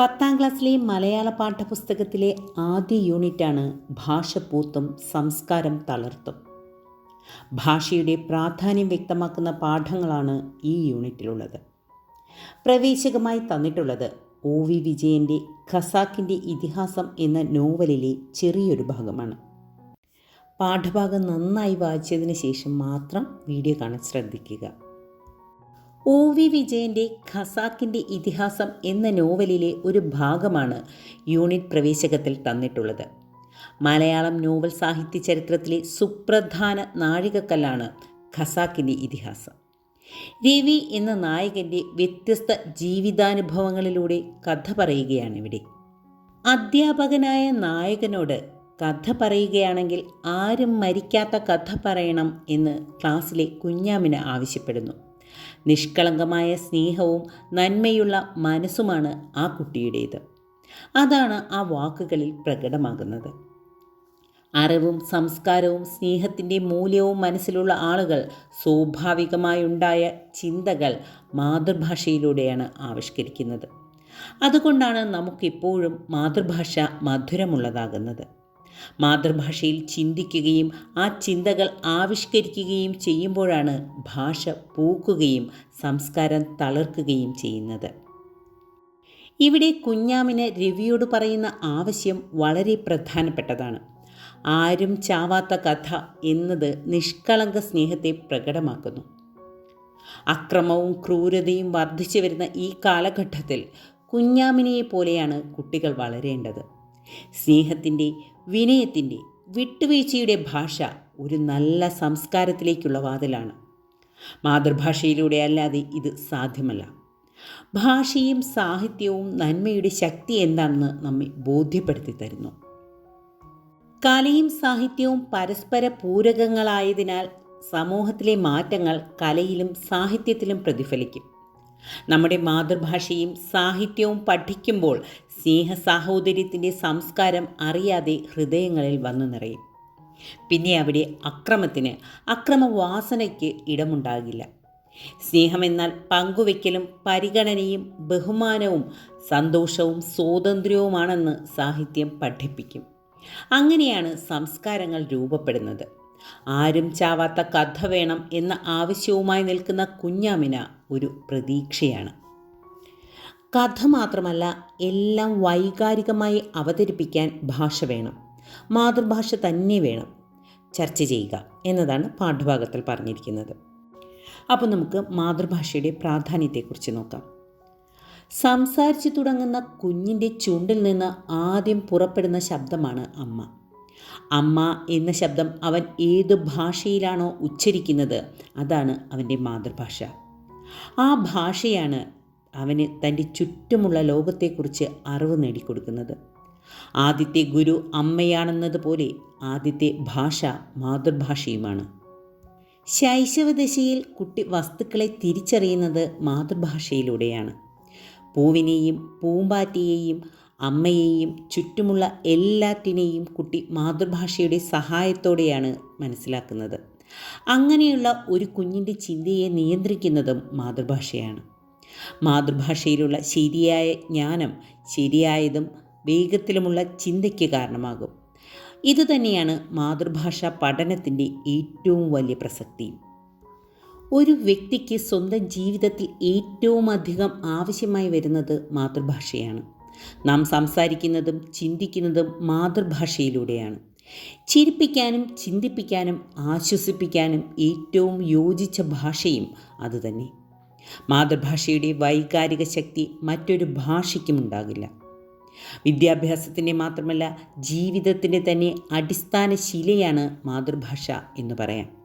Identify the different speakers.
Speaker 1: പത്താം ക്ലാസ്സിലെ മലയാള പാഠപുസ്തകത്തിലെ ആദ്യ യൂണിറ്റാണ് ഭാഷ പൂത്തും സംസ്കാരം തളർത്തും. ഭാഷയുടെ പ്രാധാന്യം വ്യക്തമാക്കുന്ന പാഠങ്ങളാണ് ഈ യൂണിറ്റിലുള്ളത്. പ്രവേശകമായി തന്നിട്ടുള്ളത് ഒ വി വിജയന്റെ ഖസാക്കിന്റെ ഇതിഹാസം എന്ന നോവലിലെ ചെറിയൊരു ഭാഗമാണ്. പാഠഭാഗം നന്നായി വായിച്ചതിന് ശേഷം മാത്രം വീഡിയോ കാണാൻ ശ്രദ്ധിക്കുക. ഒ വി വിജയന്റെ ഖസാക്കിന്റെ ഇതിഹാസം എന്ന നോവലിലെ ഒരു ഭാഗമാണ് യൂണിറ്റ് പ്രവേശകത്തിൽ തന്നിട്ടുള്ളത്. മലയാളം നോവൽ സാഹിത്യ ചരിത്രത്തിലെ സുപ്രധാന നാഴികക്കല്ലാണ് ഖസാക്കിന്റെ ഇതിഹാസം. രവി എന്ന നായകന്റെ വ്യത്യസ്ത ജീവിതാനുഭവങ്ങളിലൂടെ കഥ പറയുകയാണിവിടെ. അധ്യാപകനായ നായകനോട് കഥ പറയുകയാണെങ്കിൽ ആരും മരിക്കാത്ത കഥ പറയണം എന്ന് ക്ലാസ്സിലെ കുഞ്ഞാമിന് ആവശ്യപ്പെടുന്നു. നിഷ്കളങ്കമായ സ്നേഹവും നന്മയുള്ള മനസ്സുമാണ് ആ കുട്ടിയുടേത്. അതാണ് ആ വാക്കുകളിൽ പ്രകടമാകുന്നത്. അറിവും സംസ്കാരവും സ്നേഹത്തിന്റെ മൂല്യവും മനസ്സിലുള്ള ആളുകൾ സ്വാഭാവികമായുണ്ടായ ചിന്തകൾ മാതൃഭാഷയിലൂടെയാണ് ആവിഷ്കരിക്കുന്നത്. അതുകൊണ്ടാണ് നമുക്കിപ്പോഴും മാതൃഭാഷ മധുരമുള്ളതാകുന്നത്. മാതൃഭാഷയിൽ ചിന്തിക്കുകയും ആ ചിന്തകൾ ആവിഷ്കരിക്കുകയും ചെയ്യുമ്പോഴാണ് ഭാഷ പൂക്കുകയും സംസ്കാരം തളർക്കുകയും ചെയ്യുന്നത്. ഇവിടെ കുഞ്ഞാമിന് രവിയോട് പറയുന്ന ആവശ്യം വളരെ പ്രധാനപ്പെട്ടതാണ്. ആരും ചാവാത്ത കഥ എന്നത് നിഷ്കളങ്ക സ്നേഹത്തെ പ്രകടമാക്കുന്നു. അക്രമവും ക്രൂരതയും വർദ്ധിച്ചു വരുന്ന ഈ കാലഘട്ടത്തിൽ കുഞ്ഞാമിനെ പോലെയാണ് കുട്ടികൾ വളരേണ്ടത്. സ്നേഹത്തിന്റെ വിനയത്തിന്റെ വിട്ടുവീഴ്ചയുടെ ഭാഷ ഒരു നല്ല സംസ്കാരത്തിലേക്കുള്ള വാതിലാണ്. മാതൃഭാഷയിലൂടെ അല്ലാതെ ഇത് സാധ്യമല്ല. ഭാഷയും സാഹിത്യവും നന്മയുടെ ശക്തി എന്താണെന്ന് നമ്മെ ബോധ്യപ്പെടുത്തി തരുന്നു. കലയും സാഹിത്യവും പരസ്പര പൂരകങ്ങളായതിനാൽ സമൂഹത്തിലെ മാറ്റങ്ങൾ കലയിലും സാഹിത്യത്തിലും പ്രതിഫലിക്കും. നമ്മുടെ മാതൃഭാഷയും സാഹിത്യവും പഠിക്കുമ്പോൾ സ്നേഹ സാഹോദര്യത്തിന്റെ സംസ്കാരം അറിയാതെ ഹൃദയങ്ങളിൽ വന്നു നിറയും. പിന്നെ അവിടെ അക്രമത്തിന് അക്രമവാസനയ്ക്ക് ഇടമുണ്ടാകില്ല. സ്നേഹമെന്നാൽ പങ്കുവെക്കലും പരിഗണനയും ബഹുമാനവും സന്തോഷവും സ്വാതന്ത്ര്യവുമാണെന്ന് സാഹിത്യം പഠിപ്പിക്കും. അങ്ങനെയാണ് സംസ്കാരങ്ങൾ രൂപപ്പെടുന്നത്. ആരും ചാവാത്ത കഥ വേണം എന്ന ആവശ്യവുമായി നിൽക്കുന്ന കുഞ്ഞാമിന ഒരു പ്രതീക്ഷയാണ്. കഥ മാത്രമല്ല എല്ലാം വൈകാരികമായി അവതരിപ്പിക്കാൻ ഭാഷ വേണം. മാതൃഭാഷ തന്നെ വേണം ചർച്ച ചെയ്യുക എന്നതാണ് പാഠഭാഗത്തിൽ പറഞ്ഞിരിക്കുന്നത്. അപ്പോൾ നമുക്ക് മാതൃഭാഷയുടെ പ്രാധാന്യത്തെക്കുറിച്ച് നോക്കാം. സംസാരിച്ചു തുടങ്ങുന്ന കുഞ്ഞിന്റെ ചുണ്ടിൽ നിന്ന് ആദ്യം പുറപ്പെടുന്ന ശബ്ദമാണ് അമ്മ. അമ്മ എന്ന ശബ്ദം അവൻ ഏത് ഭാഷയിലാണോ ഉച്ചരിക്കുന്നത് അതാണ് അവന്റെ മാതൃഭാഷ. ആ ഭാഷയാണ് അവന് തന്റെ ചുറ്റുമുള്ള ലോകത്തെക്കുറിച്ച് അറിവ് നേടിക്കൊടുക്കുന്നത്. ആദ്യത്തെ ഗുരു അമ്മയാണെന്നതുപോലെ ആദ്യത്തെ ഭാഷ മാതൃഭാഷയുമാണ്. ശൈശവദശയിൽ കുട്ടി വസ്തുക്കളെ തിരിച്ചറിയുന്നത് മാതൃഭാഷയിലൂടെയാണ്. പൂവിനെയും പൂമ്പാറ്റയെയും അമ്മയെയും ചുറ്റുമുള്ള എല്ലാറ്റിനെയും കുട്ടി മാതൃഭാഷയുടെ സഹായത്തോടെയാണ് മനസ്സിലാക്കുന്നത്. അങ്ങനെയുള്ള ഒരു കുഞ്ഞിന്റെ ചിന്തയെ നിയന്ത്രിക്കുന്നതും മാതൃഭാഷയാണ്. മാതൃഭാഷയിലുള്ള ശരിയായ ജ്ഞാനം ശരിയായതും വേഗത്തിലുമുള്ള ചിന്തയ്ക്ക് കാരണമാകും. ഇതുതന്നെയാണ് മാതൃഭാഷ പഠനത്തിന്റെ ഏറ്റവും വലിയ പ്രസക്തി. ഒരു വ്യക്തിക്ക് സ്വന്തം ജീവിതത്തിൽ ഏറ്റവും അധികം ആവശ്യമായി വരുന്നത് മാതൃഭാഷയാണ്. നാം സംസാരിക്കുന്നതും ചിന്തിക്കുന്നതും മാതൃഭാഷയിലൂടെയാണ്. ചിരിപ്പിക്കാനും ചിന്തിപ്പിക്കാനും ആശ്വസിപ്പിക്കാനും ഏറ്റവും യോജിച്ച ഭാഷയും അതുതന്നെ. മാതൃഭാഷയുടെ വൈകാരിക ശക്തി മറ്റൊരു ഭാഷയ്ക്കും ഉണ്ടാകില്ല. വിദ്യാഭ്യാസത്തിന്റെ മാത്രമല്ല ജീവിതത്തിന്റെ തന്നെ അടിസ്ഥാന ശിലയാണ് മാതൃഭാഷ എന്ന് പറയാം.